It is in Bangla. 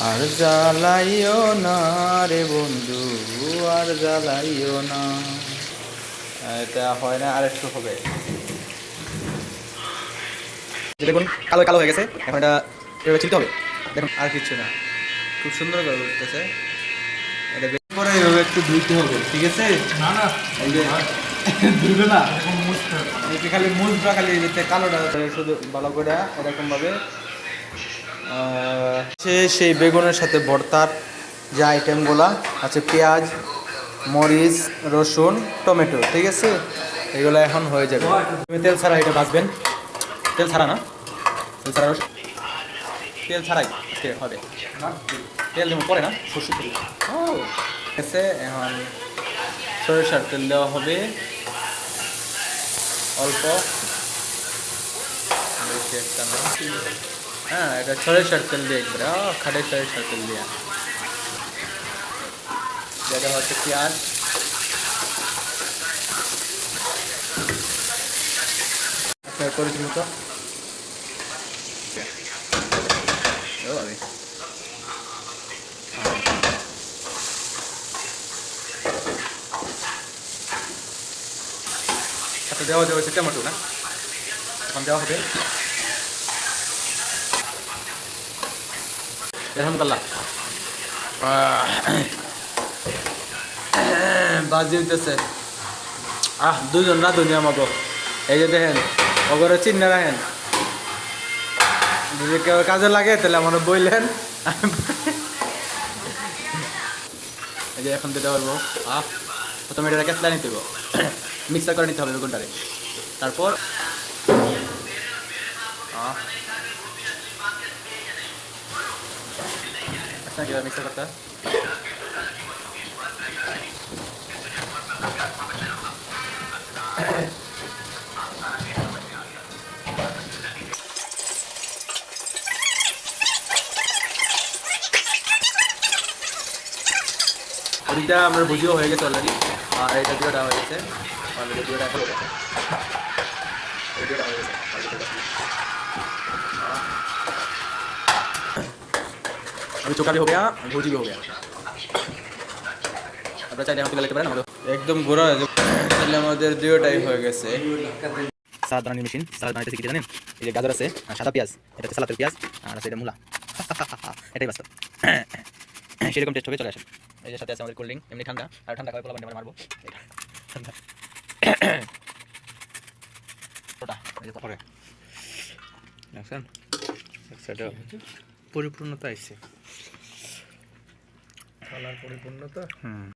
আর জ্বালাইও না রে বন্ধু আর জ্বালাইও না। এটা হয় না আর একটু হবে। যে দেখুন কালো কালো হয়ে গেছে এখন এটা এভাবে চিনতে হবে। দেখুন আর কিছু না। খুব সুন্দর করে উঠতেছে। এটা বের করে এভাবে একটু ধুইতে হবে ঠিক আছে? না না। এই যে ধুইবে না। এখন মুছতে এতে খালি মুজটা খালি যেতে কালোটা শুধু ভালো করে এরকম ভাবে সে সেই বেগুনের সাথে ভর্তার যে আইটেমগুলা আছে পেঁয়াজ, মরিচ, রসুন, টমেটো, ঠিক আছে? এগুলো এখন হয়ে যাবে। তুমি তেল ছাড়া এটা ভাজবেন। তেল ছাড়া না? তেল ছাড়া তেল ছাড়াই? হবে। তেল যেমন পরে না? সর্ষে তেল। ও আছে, এখন সরিষার তেল দেওয়া হবে। অল্প। একটা না হ্যাঁ এটা সরিষার তেল দিয়ে একবার আহ, খাটে সরিষার তেল দিয়ে যেটা হচ্ছে পেঁয়াজ আপনার পরিচিত মতো ও আমি সাথে দেওয়া দেওয়া হচ্ছে টমেটো না এখন দেওয়া হবে আলহামদুলিল্লাহ। বাজি হইতেছে আহ দুজন না দুনিয়া মতো এই যে দেখেন ওগরে চিহ্ন রাখেন। যদি কেউ কাজে লাগে, তাহলে আমার বইলেন এই যে এখন দিতে পারব আহ, প্রথমে এটা ক্যাসলা নিতে হবে। মিক্সার করে নিতে হবে বেগুনটারে তারপর, আহ আচ্ছা কীভাবে মিক্সার করতে হয়? ওদিকটা আমার ভুজিও হয়ে গেছে অলরেডি আর এটা দুটোটা হয়ে গেছে আর এটা দুটোটা এখন अभी चोखा भी हो गया भूजी भी हो गया আপনারা চাইলে এখন তুলে নিতে পারেন আমাদের একদম গোড়া হয়ে যাবে তাহলে আমাদের দুয়োটাই হয়ে গেছে সালাদ বানানোর মেশিন সালাদ বানাইতে শিখে জানেন এই যে গাজর আছে আর সাদা পেঁয়াজ এটা হচ্ছে সালাদের পেঁয়াজ আর আছে এটা মূলা এটাই বাস্তব সেরকম টেস্ট হবে চলে আসেন এই যে সাথে আছে আমাদের কোল্ড ড্রিঙ্ক এমনি ঠান্ডা আর ঠান্ডা খাওয়া পোলা বানিয়ে মারবো এটা ঠান্ডা ওটা এই যে পরে দেখছেন সেটা পরিপূর্ণতা আইছে কালার পরিপূর্ণতা? হুম।